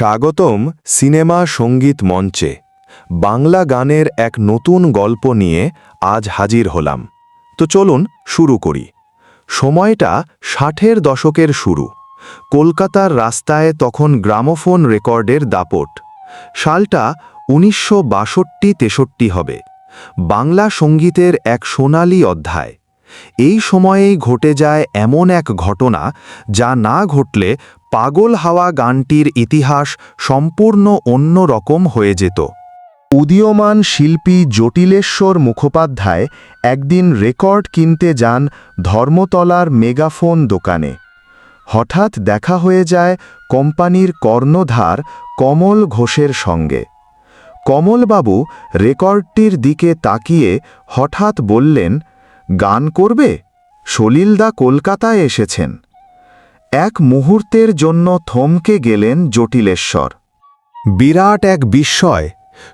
স্বাগতম সিনেমা সংগীত মঞ্চে। বাংলা গানের এক নতুন গল্প নিয়ে আজ হাজির হলাম। তো চলুন শুরু করি। সময়টা ষাটের দশকের শুরু। কলকাতার রাস্তায় তখন গ্রামোফোন রেকর্ডের দাপট। সালটা উনিশশো বাষট্টি তেষট্টি হবে। বাংলা সঙ্গীতের এক সোনালি অধ্যায়। এই সময়েই ঘটে যায় এমন এক ঘটনা যা না ঘটলে পাগল হাওয়া গানটির ইতিহাস সম্পূর্ণ অন্য রকম হয়ে যেত। উদীয়মান শিল্পী জটিলেশ্বর মুখোপাধ্যায় একদিন রেকর্ড কিনতে যান ধর্মতলার মেগাফোন দোকানে। হঠাৎ দেখা হয়ে যায় কোম্পানির কর্ণধার কমল ঘোষের সঙ্গে। কমলবাবু রেকর্ডটির দিকে তাকিয়ে হঠাৎ বললেন, গান করবে? সলিলদা কলকাতায় এসেছেন। এক মুহূর্তের জন্য থমকে গেলেন জটিলেশ্বর। বিরাট এক বিস্ময়,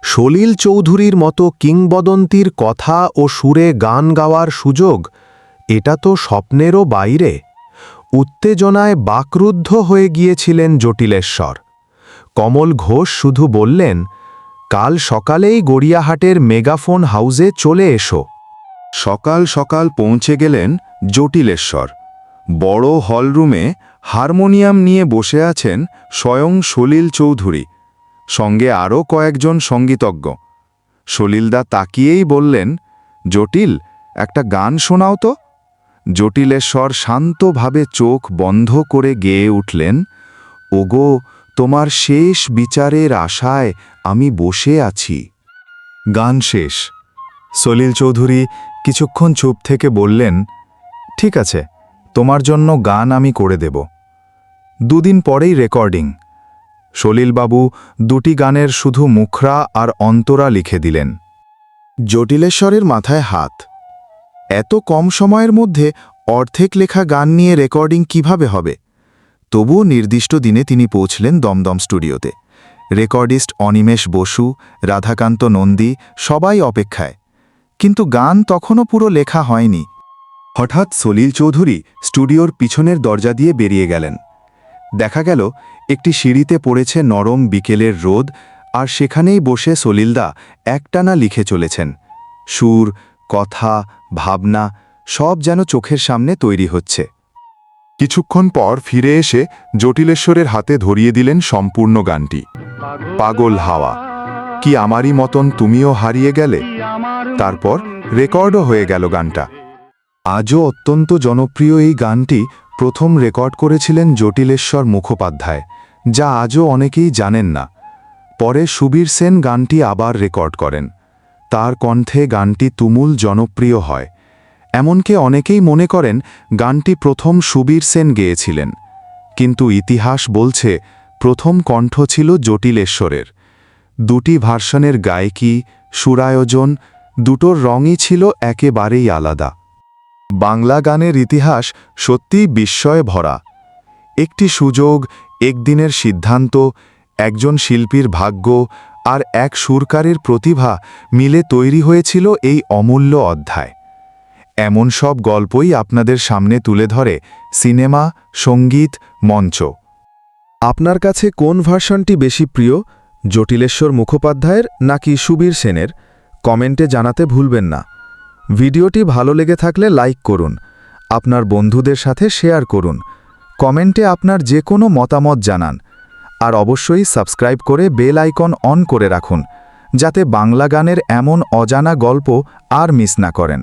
সলিল চৌধুরীর মতো কিংবদন্তির কথা ও সুরে গান গাওয়ার সুযোগ, এটা তো স্বপ্নেরও বাইরে। উত্তেজনায় বাকরুদ্ধ হয়ে গিয়েছিলেন জটিলেশ্বর। কমল ঘোষ শুধু বললেন, কাল সকালেই গড়িয়াহাটের মেগাফোন হাউজে চলে এসো। সকাল সকাল পৌঁছে গেলেন জটিলেশ্বর। বড় হলরুমে হারমোনিয়াম নিয়ে বসে আছেন স্বয়ং সলিল চৌধুরী, সঙ্গে আরও কয়েকজন সঙ্গীতজ্ঞ। সলিলদা তাকিয়েই বললেন, জটিল, একটা গান শোনাও তো। জটিলেশ্বর শান্তভাবে চোখ বন্ধ করে গেয়ে উঠলেন, ওগো, তোমার শেষ বিচারের আশায় আমি বসে আছি। গান শেষ। সলিল চৌধুরী কিছুক্ষণ চুপ থেকে বললেন, ঠিক আছে তোমার জন্য গান আমি করে দেব। দুদিন পরেই রেকর্ডিং। সলিলবাবু দুটি গানের শুধু মুখরা আর অন্তরা লিখে দিলেন। জটিলেশ্বরের মাথায় হাত। এত কম সময়ের মধ্যে অর্ধেক লেখা গান নিয়ে রেকর্ডিং কীভাবে হবে? তবুও নির্দিষ্ট দিনে তিনি পৌঁছলেন দমদম স্টুডিওতে। রেকর্ডিস্ট অনিমেষ বসু, রাধাকান্ত নন্দী সবাই অপেক্ষায়। কিন্তু গান তখনও পুরো লেখা হয়নি। হঠাৎ সলিল চৌধুরী স্টুডিওর পিছনের দরজা দিয়ে বেরিয়ে গেলেন। দেখা গেল, একটি সিঁড়িতে পড়েছে নরম বিকেলের রোদ, আর সেখানেই বসে সলিলদা একটানা লিখে চলেছেন। সুর, কথা, ভাবনা, সব যেন চোখের সামনে তৈরি হচ্ছে। কিছুক্ষণ পর ফিরে এসে জটিলেশ্বরের হাতে ধরিয়ে দিলেন সম্পূর্ণ গানটি। পাগল হাওয়া, কি আমারই মতন তুমিও হারিয়ে গেলে? তারপর রেকর্ডও হয়ে গেল গানটা। আজও অত্যন্ত জনপ্রিয় এই গানটি প্রথম রেকর্ড করেছিলেন জটিলেশ্বর মুখোপাধ্যায়, যা আজও অনেকেই জানেন না। পরে সুবীর সেন গানটি আবার রেকর্ড করেন। তার কণ্ঠে গানটি তুমুল জনপ্রিয় হয়। এমনকি অনেকেই মনে করেন গানটি প্রথম সুবীর সেন গেয়েছিলেন। কিন্তু ইতিহাস বলছে, প্রথম কণ্ঠ ছিল জটিলেশ্বরের। দুটি ভার্সনের গায়কী, সুরায়োজন, দুটোর রঙই ছিল একেবারেই আলাদা। বাংলা গানের ইতিহাস সত্যিই বিস্ময়ে ভরা একটি সুযোগ, একদিনের সিদ্ধান্ত, একজন শিল্পীর ভাগ্য আর এক সুরকারের প্রতিভা মিলে তৈরি হয়েছিল এই অমূল্য অধ্যায়। এমন সব গল্পই আপনাদের সামনে তুলে ধরে সিনেমা, সংগীত, মঞ্চ। আপনার কাছে কোন ভার্সনটি বেশি প্রিয়, জটিলেশ্বর মুখোপাধ্যায়ের নাকি সুবীর সেনের? কমেন্টে জানাতে ভুলবেন না। ভিডিওটি ভালো লেগে থাকলে লাইক করুন, আপনার বন্ধুদের সাথে শেয়ার করুন, কমেন্টে আপনার যে কোনো মতামত জানান, আর অবশ্যই সাবস্ক্রাইব করে বেল আইকন অন করে রাখুন, যাতে বাংলা গানের এমন অজানা গল্প আর মিস না করেন।